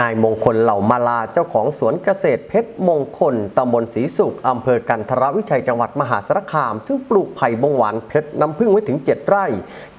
นายมงคลเหล่ามาลาเจ้าของสวนเกษตรเพชรมงคลตำบลศรีสุขอำเภอกันทรวิชัยจังหวัดมหาสารคาม ซึ่งปลูกไผ่บงหวานเพชรน้ำผึ้งไว้ถึง 7 ไร่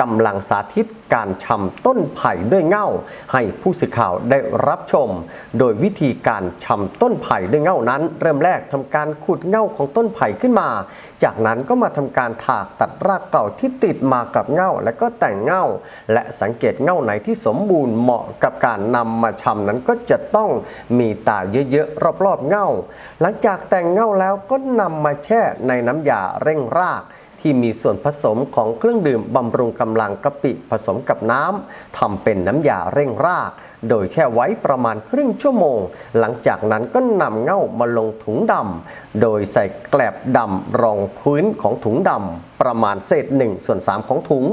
กำลังสาธิตการชำต้นไผ่ด้วยเง่า ให้ผู้สื่อข่าวได้รับชม โดยวิธีการชำต้นไผ่ด้วยเง่านั้น เริ่มแรกทำการขุดเง่าของต้นไผ่ขึ้นมา จากนั้นก็มาทำการถากตัดรากเก่าที่ติดมากับเง่าและก็แต่งเง่า และสังเกตเง่าไหนที่สมบูรณ์เหมาะกับการนำมาชำนั้นก็จะต้องมีตาเยอะๆรอบๆเง่า หลังจากแต่งเง่าแล้วก็นำมาแช่ในน้ำยาเร่งราก ที่มีส่วนผสมของเครื่องดื่มบำรุงกำลังกะปิผสมกับน้ำทำเป็นน้ำยาเร่งราก โดยแช่ไว้ประมาณครึ่งชั่วโมง หลังจากนั้นก็นำเง่ามาลงถุงดำโดยใส่แกลบดำรองพื้นของถุงดำประมาณเศษ1ส่วน3ของถุง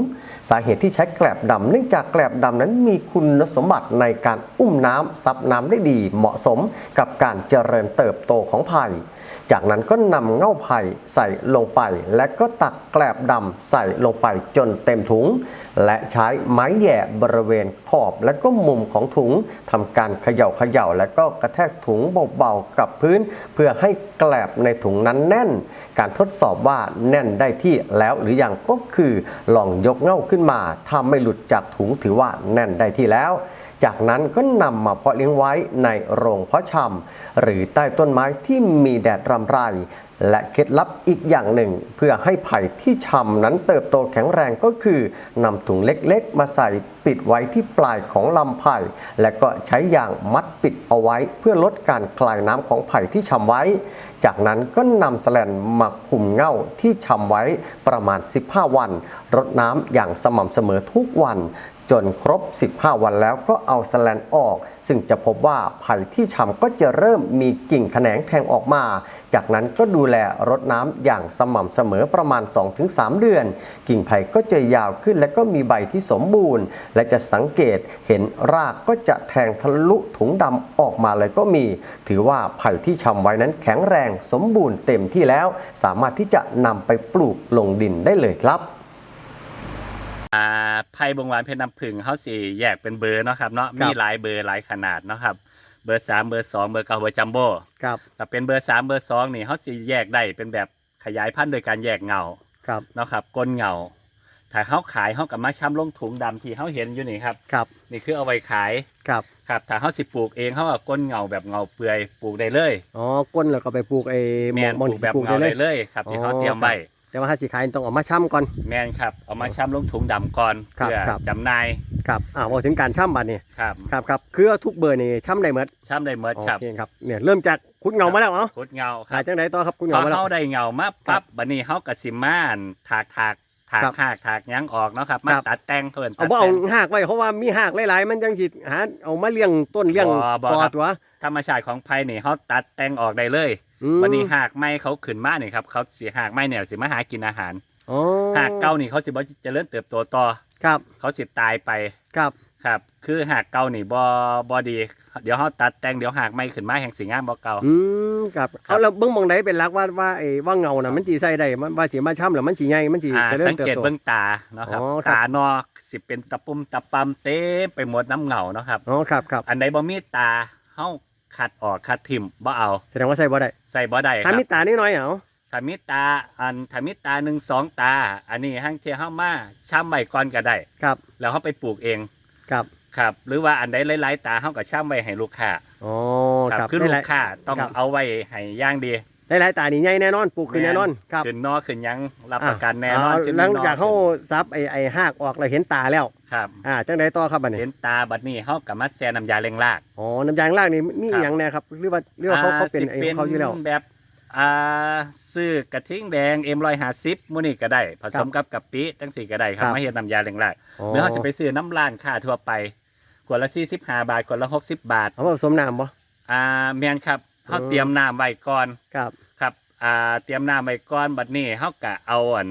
สาเหตุที่ใช้แกลบดำเนื่องจากแกลบดำนั้นมีคุณสมบัติในการอุ้มน้ำซับน้ำได้ดี เหมาะสมกับการเจริญเติบโตของไผ่ จากนั้นก็นำเง่าไผ่ใส่ลงไป และก็ตักแกลบดำใส่ลงไปจนเต็มถุง และใช้ไม้แหย่บริเวณขอบและก็มุมของถุงทำการเขย่าเขย่าและก็กระแทกถุงเบาๆกับพื้น เพื่อให้แกลบในถุงนั้นแน่น การทดสอบว่าแน่นได้ที่แล้วหรือยังก็คือลองยกเง่าขึ้นมาถ้าไม่หลุดจากถุงถือว่าแน่นได้ที่แล้ว จากนั้นก็นำมาเพาะเลี้ยงไว้ในโรงเพาะชำหรือใต้ต้นไม้ที่มีแดดรำไร และเคล็ดลับอีกอย่างหนึ่ง เพื่อให้ไผ่ที่ชำนั้นเติบโตแข็งแรงก็คือนำถุงเล็กๆ มาใส่ปิดไว้ที่ปลายของลำไผ่ และก็ใช้ยางมัดปิดเอาไว้ เพื่อลดการคลายน้ำของไผ่ที่ชำไว้ จากนั้นก็นำแสแลนมาคุมเง่าที่ชำไว้ประมาณ 15 วันรดน้ำอย่างสม่ำเสมอทุกวัน จนครบ 15 วันแล้วก็เอาสแลนออก ซึ่งจะพบว่าไผ่ที่ชำก็จะเริ่มมีกิ่งแขนงแทงออกมา จากนั้นก็ดูแลรดน้ำอย่างสม่ำเสมอประมาณ 2-3 เดือน กิ่งไผ่ก็จะยาวขึ้นและก็มีใบที่สมบูรณ์ และจะสังเกตเห็นรากก็จะแทงทะลุถุงดำออกมาเลยก็มี ถือว่าไผ่ที่ชำไว้นั้นแข็งแรงสมบูรณ์เต็มที่แล้ว สามารถที่จะนำไปปลูกลงดินได้เลยครับ ไพ่บงหวานเพชรน้ำผึ้งเขาสิแยกเป็นเบอร์เนาะครับเนาะมีหลายเบอร์หลายขนาดเนาะครับ เบอร์สามเบอร์สองเบอร์เก้าเบอร์จัมโบ้ครับแต่เป็นเบอร์สามเบอร์สองนี่เขาสิแยกได้เป็นแบบขยายพันธุ์โดยการแยกเงาครับเนาะครับก้นเงาถ้าเขาขายเขากับมาช้ำลงถุงดำที่เขาเห็นอยู่นี่ครับครับนี่คือเอาไว้ขายครับครับถ้าเขาสิปลูกเองเขาเอาก้นเงาแบบเงาเปื่อยปลูกได้เลยอ๋อก้นแล้วก็ไปปลูกไอ้แมนปลูกแบบเงาได้เลยครับที่เขาเตรียมไว้ แต่ว่าถ้าสิขายต้องออกมาช่ำก่อน แมนครับเอามาช้ำลงถุงดำก่อนครับเพื่อครับ จำหนายครับอ่าพอถึงการช่ำบัดนี่ครับครับครับคือเอาทุกเบอร์นี่ช่ำได้หมดช้ำได้เมดโอครับเคครับเนี่ยเริ่มจากคุดเงามาแล้วเนาะคุดเงาคขายรับจังไดต่อครับคุดพเงาอมาแล้ว เขาได้เงามาครัปั๊บบบัดนี้เขากระสิม่านถากถาก ถากครับหากถากหยังออกเนาะครับมาครับ ตัดแต่งเพิ่นเอาตัดบ่เอาแต่ง หากไว้เพราะว่ามีหากหลายๆ มันจังสิหาเอามาเลี้ยงต้นเลี้ยงบ่บ่ต่อครับ ตัวธรรมชาติของไผ่นี่เขาตัดแต่งออกได้เลย อืมวันนี้หากไม้เขาขึ้นมานี่ครับเขาสิหากไม้เนี่ยสิมาหากินอาหาร อ๋อหากเก่านี่เขาสิบ่เจริญเติบโตต่อ ครับเขาสิตายไป ครับ ครับ คือหากเก่านี่บ่บ่ดี เดี๋ยวเขาตัดแต่งเดี๋ยวหากไม้ขึ้นมาแห่งสิงามบ่เก่า อืมครับเอาแล้วเบิ่งมองไหนเป็นหลักว่าว่าไอ้ว่าเงาน่ะมันสิใส่ได้มันว่าสิมาช่ำแล้วมันสิใหญ่มันสิอ่าเจริญสังเติบเกตโตเบื้องตาเนาะครับอ๋อครับตานอกสิเป็นตะปุ่มตะปำเต็มไปหมดน้ำเหงาเนาะครับอ๋อครับครับอันใดบ่มีตาเฮาคัดออกคัดทิมบ่เอา แสดงว่าใส่บ่ได้ใส่บ่ได้คถ้ารับมีตานิดหน่อยเอาถ้ามีตาอันถ้ามีตาหนึ่งสองตา อันนี้ห้างเที่ยเฮามาช้ำไว้ก่อนก็ได้ครับ แล้วเฮาไปปลูกเอง ครับครับ หรือว่าอันใดหลายๆตาเฮาก็ช้ำไว้ให้ลูกค้าอ๋อครับครับคือลูกค้าต้องครับเอาไว้ให้อย่างดีได้หลายตานี่ใหญ่แน่นอนปลูกขึ้นแน่นอนครับขึ้นนอขึ้นหยังรับประกันแน่นอนอ่าขึ้นหลังนอจากเขาขึ้นซับไอ้ไอ้หากออกแล้วเห็นตาแล้วครับ อ่าจังไดต่อครับบัดนี้เห็นตาบัดนี้เฮาก็มาแซ่น้ำยาเร่งราก อ๋อน้ำยางล่างนี่มีครับอหย่างแน่ครับหรือว่าหรือว่าเขาเขาเป็นไอ้ของเขาอยู่แล้วสิแบบ อ่าซื้อกระทิงแดงเอ็มรอยหาซิปมื้อนี้ก็ได้ ผสมกับกะปิตั้งสี่ก็ได้ครับครับ มาเฮ็ดน้ำยาเร่งรากอ๋อหรือเขาจะไปซื้อน้ำร้านค่าทั่วไปขวดละ45บาทขวดละ60 บาท เอามาผสมน้ำบ่ อ่าแม่นครับเขาเออเตรียมน้ำไว้ก่อนครับ ครับอ่าเตรียมน้ำไว้ก่อนบัดนี้เขากะเอาอัน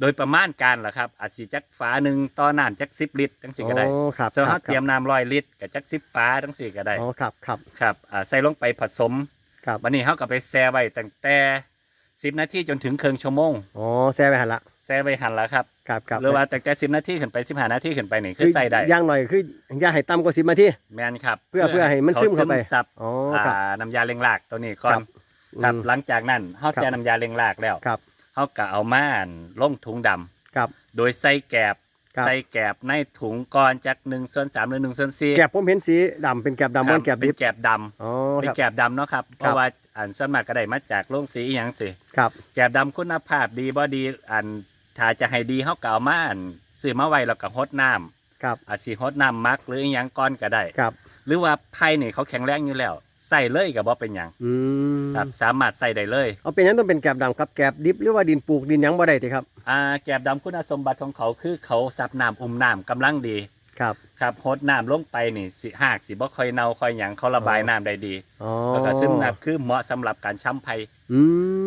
โดยประมาณการล่ะครับอาจสิจักฝาหนึ่งต่อน้ำจัก10ลิตรจังสี่ก็ได้อ๋อครับส่วนคเขารับเตรียมน้ำร้อยลิตรกับจัก10ฝาจังสี่ก็ได้ อ๋อครับครับ ครับอ่าใส่ลงไปผสม ครับวันนี้เขาก็ไปแช่ไว้ตั้งแต่สิบนาทีจนถึงครึ่งชั่วโมงอ๋อแซ่ไปหันละแช่ไว้หันแล้วครับครับครับหรือว่าตั้งแต่10นาทีขึ้นไป15นาทีขึ้นไปนี่คือใส่ได้อย่างหน่อยคืออย่าให้ต่ำกว่า10นาทีแม่นครับ เพื่อเพื่อให้มันซึมเข้าไปซับอ๋อครับอ่าน้ำยาเล็งรากตัวนี้ก่อครันบครับอืมหลังจากนั้นเฮาครับแช่น้ำยาเล็งรากแล้วครับเฮาก็เอามาอั่นลงถุงดำครับ โดยใส่แกบ ครับ ใส่แกบในถุงก่อนจาก1ส่วน3หรือ1ส่วน4แกบผมเห็นสีดำเป็นแกบดำบนแกบเป็ดินบแกบดำอ๋อเป็นครับแกบดำเนาะครับเพราะว่าอันส่วนมากก็ได้มาจากโรงสีอหยังสิครับ แกบดำคุณภาพดีบ่ดีอันถ้าจะให้ดีเฮาก็เอามาอันซื้อมาไว้แล้วก็ฮดน้ำครับ อาจสิฮดน้ำมักหรืออหยังก่อนก็ได้ ครับ หรือว่าไผ่นี่เขาแข็งแรงอยู่แล้วใส่เลยก็บ่เป็นหยังอืมครับสามารถใส่ได้เลย เอาเป็นหยังต้องเป็นแกบดำครับ แกบดิบหรือว่าดินปลูกดินหยังบ่ได้ติครับ อ่าแกบดำคุณสมบัติของเขาคือเขาซับน้ำอุ้มน้ำกำลังดี ครับ ครับฮดน้ำลงไปนี่สิหากสิบ่ค่อยเน่าค่อยหยังเขาระบายอ๋อน้ำได้ดี อ๋อแล้วก็ซึ่งน้ำคือเหมาะสำหรับการช้ำไผ่อื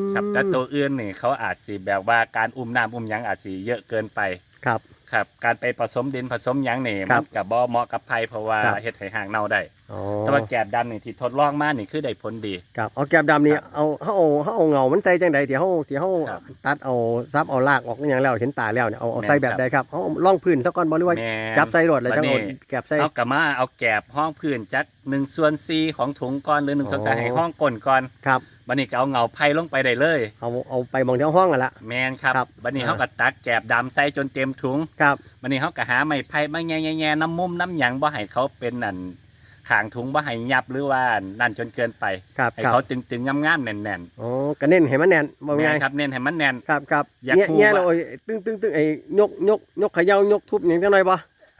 มครับแต่ตัวอื่นนี่เขาอาจสิแบบว่าการอุ้มน้ำอุ้มหยังอาจสิเยอะเกินไป ครับ ครับ การไปผสมดินผสมหยังนี่ครัมับนกับบ่เหมาะกับไผ่เพราะว่าครับ เฮ็ดให้ห่างเน่าได้ อ๋อแต่ว่าแกบดำนี่ที่ทดลองมานี่คือได้ผลดี ครับเอาแกบดำนี่ครับเอาเฮาเอาเฮาเอาเงามันใส่จังใดที่เฮาที่เฮาครับตัดเอาซับเอารากออกอหย่างแล้วเห็นตาแล้วเนี่ยเอาเอาแม่นใส่แบบครับใดครับเอาล่องพื้นซะก่อนบ่หรือว่าแม่น จับใส่รถแล้วจังเอาบัดนี้ แกบใส่ เอากลับมาเอาแกบห้องพื้นจักหนึ่งส่วนสี่ของถุงก่อนหรือหนึ่งส่วนอ๋อสามให้ห้องก้นก่อนครับบันนี้ก็เอาเงาไผ่ลงไปได้เลย เอาเอาไปมองที่ห้องกันละ แมนครับครับบันนี้อ่า เขาก็ตักแกบดำใส่จนเต็มถุงครับ บันนี้เขาก็หาไม้ไผ่มาแง่ๆๆน้ำมุมน้ำหยังบ่ให้เขาเป็นนั่น ขางถุงบ่ให้ยับหรือว่านั่นจนเกินไปครับให้ครับเขาตึงๆงามๆแน่นอ๋อก็เน้นให้มันแน่นบ่ๆแม่ง่ายนครับเน้นให้มันแน่นครับครับอยากแง่พูดแง่ว่าเราตึ้งตึ้งตึ้งไอ้ยกยกยกเขย่ายกทุบอย่างจังหน่อยบ่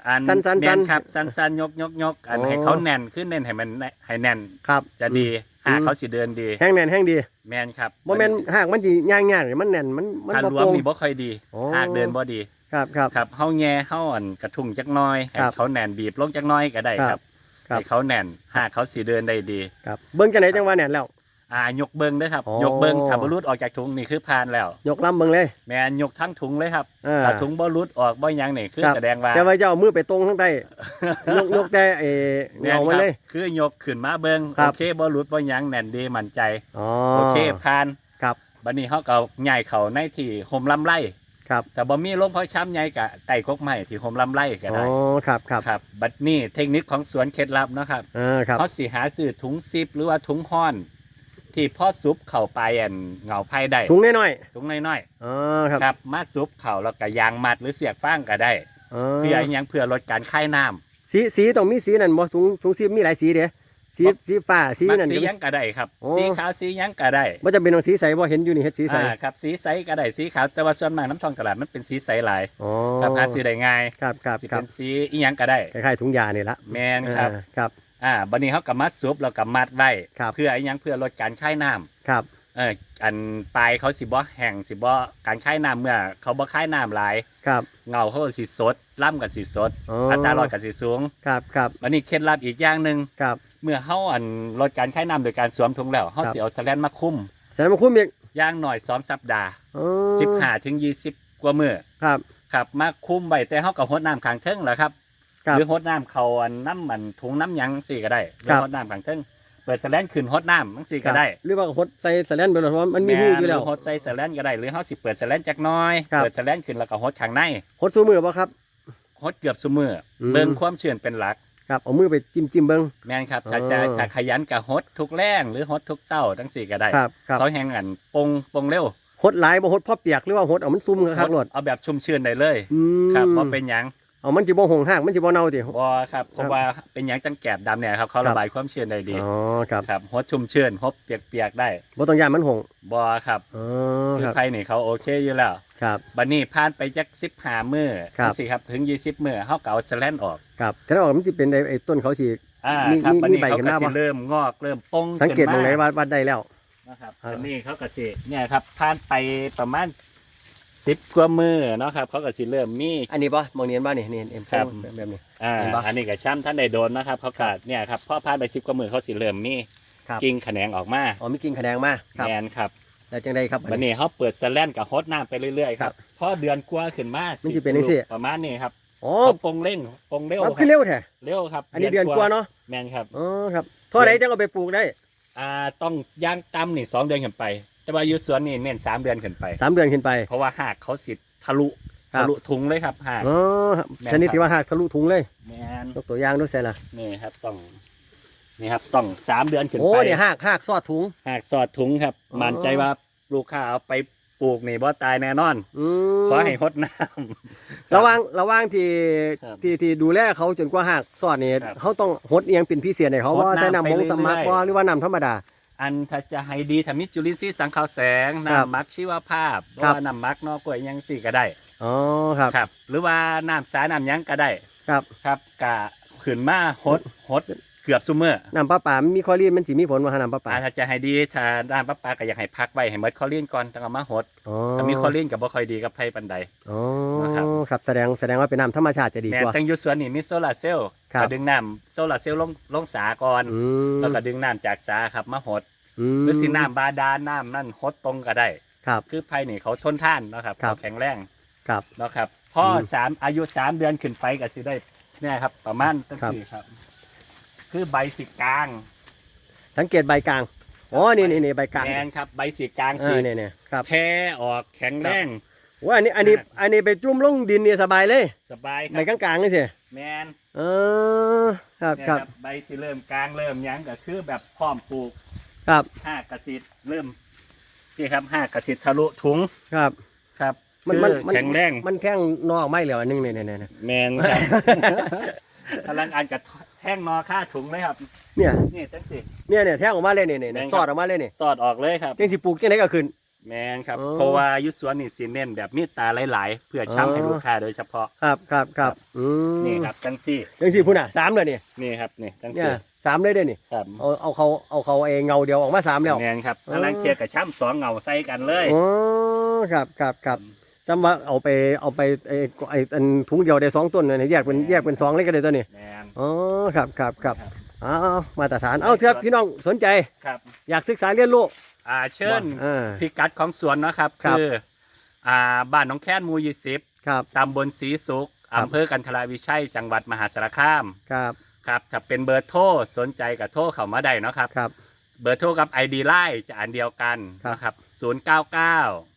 อันสั้นๆๆแม่นครับสั้นๆยกๆๆอันอ๋อให้เขาแน่นขึ้นเน้นให้มันให้แน่นครับ จะดีอืมหากเขาสิเดินดีแห้งแน่นแห้งดี แม่นครับบ่แม่นหากมันสิย่างๆมันแน่นมันมันถ้าบ่รวตมรงนี่บ่ค่อยดีอ๋อหากเดินบ่ดีครับครับครับเฮาแง่เฮาอันกระทุ้งจักหน้อยให้ครับเขาแน่นบีบลงจักหน้อยก็ได้คครัรับบ ครับ ให้เขาแน่นหากเขาสิเดินได้ดี ครับเบิ่งจังไดจังว่าแน่นแล้ว อ่ายกเบิ่งเด้อครับ อ๋อ ยกเบิ่งถ้าบ่หลุดออกจากถุงนี่คือผ่านแล้ว ยกลำเบิ่งเลยแม่นยกทั้งถุงเลยครับเออถ้าถุงบ่หลุดออกบ่หยังนี่คือครับ แสดงว่าแต่ว่าเจ้าเอามือไปตรงข้างใต้ยกยกแต่ไอ้แม่เงานมันครับเลย คือยกขึ้นมาเบิ่งครัโอบ เคบ่หลุดบ่หยังแน่นดีมั่นใจ อ๋อ โอเคผ่านครับ บัดนี้เฮาก็เอาย้ายเขาในที่ห่มลำไร ครับแต่บ่มีลมเพาะช้ำใหญ่กะไต่กกไม้ที่ห่มลำไรก็อ๋อได้ครับครับครับ บัดนี้เทคนิคของสวนเคล็ดลับนะครับเออครับเขาสิหาซื้อถุงซิปหรือว่าถุงห้อน ที่พ่อซุปเข่าไปอันเหงาไผ่ได้ถุงน้อยถุงน้อยๆอ๋อครับๆครับมาซุปเข่าแล้วก็ยางมัดหรือเสียกฟางก็ได้อ๋อเพื่ออหยังเพื่อลดการคายน้ำสีสีต้องมีสีนั่นบ่ถุงถุงสีมีหลายสีเด้ สีบ่สีฟ้าสีมักนั่นสีก็หมียังก็ได้ครับโอ้สีขาวสีหยังก็ได้บ่จำเป็นต้องสีใสบ่เห็นอยู่นี่เฮ็ดสีใสอ่าครับสีใสก็ได้สีขาวแต่ว่าส่วนมากน้ำทองตลาดมันเป็นสีใสหลายอ๋อครับหาซื้อได้ง่ายครับครับสิครัเป็บนสีอีหยังก็ได้คล้ายๆถุงยานี่ละแมนครับเออครับอ่าบัดนี้เขาก็มัดซุปแล้วก็มัดไว้ครับ เพื่ออีหยังเพื่อลดการคายน้ำครับ เอออันปลายเขาสิบ่แห้งสิบ่การคายน้ำเมื่อ เขาบ่คายน้ำหลาย ครับ เงาเขาก็สิสดล่ำกับสิสดอ๋ออัอัตรารอดกับสิสูงครับครับวันนี้เคล็ดลับอีกอย่างหนึ่งครับ เมื่อเขาอันลดการคายน้ำโดยการสวมถุงแล้วเขาครับ สิเอาสแลนมาคุ้มแสดงว่าคุ้มอีกอย่างหน่อยสองสัปดาห์อ๋อสิบห้าถึงยี่สิบกว่ามื้อครับครับมาคุ้มไว้แต่เขากับหดน้ำขังเทิงแหละครับ ครับ หรือหดน้ำเขาอันน้ำมันถุงน้ำหยังสี่ก็ได้หรือครับ หดน้ำขังเทิง เปิดสแลนขึ้นหดน้ำทั้งสี่ก็ได้หรือว่าหดใส่สแลนไปเลยเพราะว่ามันมีหูอยู่แล้วม่นหรืหดใส่สแลนก็ได้หรือเขาสิเปิดสแลนจักหน้อยครับเปิดสแลนขึ้นแล้วก็หดข้างในหดสู้มือบ่ครับหดเกือบซุมืออมเบิ่งความเชื่อนเป็นหลักครับเอามือไปจิ้มจิ้มๆเบิ่งแม่นครับอ๋อถ้าจะถ้าขยันกับฮดทุกแรงหรือฮดทุกเศร้าทั้งสี่ก็ได้ครับครับเขาแหงอันปงปงเร็วหดหลายบ่หดพอเปียกหรือว่าหดเอามันซุ่มคักๆโลดเอาแบบชุ่มชื่นได้เลยอืมครับว่าเป็นหยัง เอามันสิบ่หงหากมันสิบ่เน่าติ บ่ครับเพราะว่าเป็นหยังจังแกบดำเนี่ยครับเขาครัระบบายความชื้นได้ดีอ๋อครับครับฮดชุ่มชื่นฮดเปียกๆได้บ่ต้องย่านมันหงบ่ครับอ๋อคืคอรับไผนี่เขาโอเคอยู่แล้วครับ บัดนี้ผ่านไปจัก15มื้อครับจังซี่ครับถึง 20มื้อเฮาก็เอาสแลนออกครับแต่ถ้าออกมันสิเป็นไอ้ไอ้ต้นเขาสิ อ่ามีครับมีบัดมีนี้ใบเขาขึ้นก็มาสิบ่เริ่มงอกเริ่มปงสังเกตตรงไหนขึ้มาว่าวัดได้แล้ว นะครับอ่า อันนี้เขาก็สิเนี่ยครับผ่านไปประมาณ สิบกว่ามือเนาะครับ เขาก็สิเริ่มมี อันนี้บ่มองเนียนบ่นี่นี่เอ็มครับแบบนี้ อ่าเห็นปะอันนี้ก็ช่ำท่านได้โดนนะครับ เขาก็เนี่ยครับพอผ่านไปสิบกว่ามือเขาสิเริ่มมีครับ กิ่งแขนงออกมาอ๋อมีกิ่งแขนงมาครับแมนครับแล้วจังไดครับวันนี้เขาเปิดสแลนกับฮดน้ำไปเรื่อยๆคครัรับบพอเดือนกว่าขึ้นมามันสิเป็นจังซี่ประมาณนี้ครับอ๋อเขาปงเร่งปงเร็วมันคคือรับเร็วแท้เร็วครับอันนี้เดือนกว่าเนาะแมนครับ อ๋อครับเท่าไหร่จังเอาไปปลูกได้ อ่าต้องย่างต่ำนี่สองเดือนขึ้นไป แต่ว่าอยู่สวนนี่เน้นสามเดือนขึ้นไป สามเดือนขึ้นไป เพราะว่าหากเขาสิทะลุครับ ทะลุถุงเลยครับหาก อ๋อครับแม่นชนิดครับที่ว่าหักทะลุถุงเลยแมนยกตัวอย่างด้วยใช่ละนี่ครับต้องนี่ครับต้องสามเดือนขึ้นโอ้ไปเนี่ยหักหักซอดถุง หากสอดถุงครับ อ๋อ มั่นใจว่าลูกค้าเอาไปปลูกนี่บ่ตายแน่นอนอืมขอให้หดน้ำ ระหว่างระหว่างที่ครับที่ที่ดูแลเขาจนกว่าหักซอดนี่ครับเขาต้องหดเอียงเป็นพิเศษให้เขาหดว่าใส่น้ำน้ำมงไปสมัครเรื่อยๆว่าหรือว่าน้ำธรรมดา อันถ้าจะให้ดีถ้ามีจุลินทรีย์สังเคราะห์แสงครับน้ำมักชีวภาพหรือครับ ว่าน้ำมักนอกกล้วยหยังสี่ก็ได้อ๋อครับครับ หรือว่าน้ำสายน้ำหยังก็ได้ครับ ครับกะขืนมาหดหดเกือบซุมื้อน้ำปลาป่ามันมีคลอรีนมันสิมีผลว่าน้ำปลาป่าอ่าถ้าจะให้ดีถ้าน้ำประปาก็อยากให้พักไว้ให้หมดคลอรีนก่อนต้องเอามาหดอ๋อถ้ามีคลอรีนก็บ่ค่อยดีกับไผปานใดอ๋อนะครับครับแสดงแสดงว่าเป็นน้ำธรรมชาติจะดีแม่กว่าทั้งอยุสวนนี่มีโซลาร์เซลล์ครับก็ดึงน้ำโซลาร์เซลล์ลงลงสาก่อนอืมแล้วก็ดึงน้ำจากสาครับมาหดอืมหรือสิน้ำบาดาลน้ำนั่นหดตรงก็ได้ครับคือไผ่นี่เขาทนท่านเนาะครับครับเขาแข็งแรงครับเนาะครับพ่ออมสามอายุสามเดือนขึ้นไปก็สิได้เนี่ยครับ ประมาณตั้งครับสี่ครับ คือใบสีกลางสังเกตใบกลางอ๋อนี่นี่นี่ใบกลางแมนครับใบสีกลางเอสีอเนี่ยเนี่ยครับแพ้ออกแข็งแรง ว่าอันนี้อันนี้ครับ อันนี้ไปจุ่มลงดินนี่สบายเลยสบายคใบรับกลางๆนี่สิแมนเออครับเนี่ยคครัรับบใบสีเริ่มกลางเริ่มหยังก็คือแบบพร้อมปลูกครับห้ากระสิทเริ่มนี่ครับห้ากระสิททะลุถุงครับครับมันคือมันมันแข็งแรง มันแข้งนอกไม่เหลืออันนึงเนี่ยเนี่ยเนี่ยแมนครับพลังอันกับแท่ งนอค่าถุงเลยครับเนี่ยนี่จังสิเนี่ยเนี่ยแท่งออกมาเลยเนี่ยเนี่ยแม่นครับสอดออกมาเลยเนี่ยสอดออกเลยครับจังสิปลูกจังไดก็ขึ้นแมนครับอ๋อเพราะว่าอยุสวนนี่สีเน้นแบบมีตาหลายๆ เพื่อช่ำให้อ๋อลูกค้าโดยเฉพาะครับครับครับอืมนี่ครับจังซี่จังสิพุ่นอะสามเลยเนี่ยนี่ครับนี่จังเนี่ยซี่สามเลยเด้อนี่ครับเอาเอาเขาเอาเขาเองเงาเดียวออกมาสามแล้วแมนครับอ๋อพลังเชียร์กับช่ำสองเงาใส่กันเลยอ๋อครับครับครับ จำว่าเอาไปเอาไปไอ้ไอ้อันถุงเดียวได้สองต้นเนี่ยแยกเป็นแยกเป็นสองเลยก็ได้ตัวนี้แมน อ๋อครับครับครับอ้าวมาตรฐานเอาเถอะพี่น้องสนใจครับอยากศึกษาเรียนรู้อ่าเชิญอ่า พิกัดของสวนนะครับครับ คืออ่าบ้านหน้องแค้นหมูยี่สิบครับ ตำบลศรีสุขครับ อำเภอกันทราวิชัย จังหวัดมหาสารคามครับครับถ้าเป็นเบอร์โทรสนใจกับโทรเข้ามาได้เนาะครับ ครับ เบอร์โทรกับ ID ไลน์จะอันเดียวกันครับ นะครับ0 9 9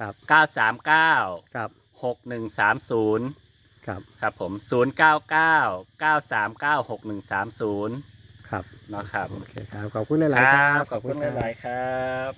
ครับ9 3 9ครับ6 1 3 0ครับครับผม0 9 9 9 3 9 6 1 3 0ครับนะครับโอเคครับขอบคุณหคลายๆครัรับบขอบคุณหลายๆครับ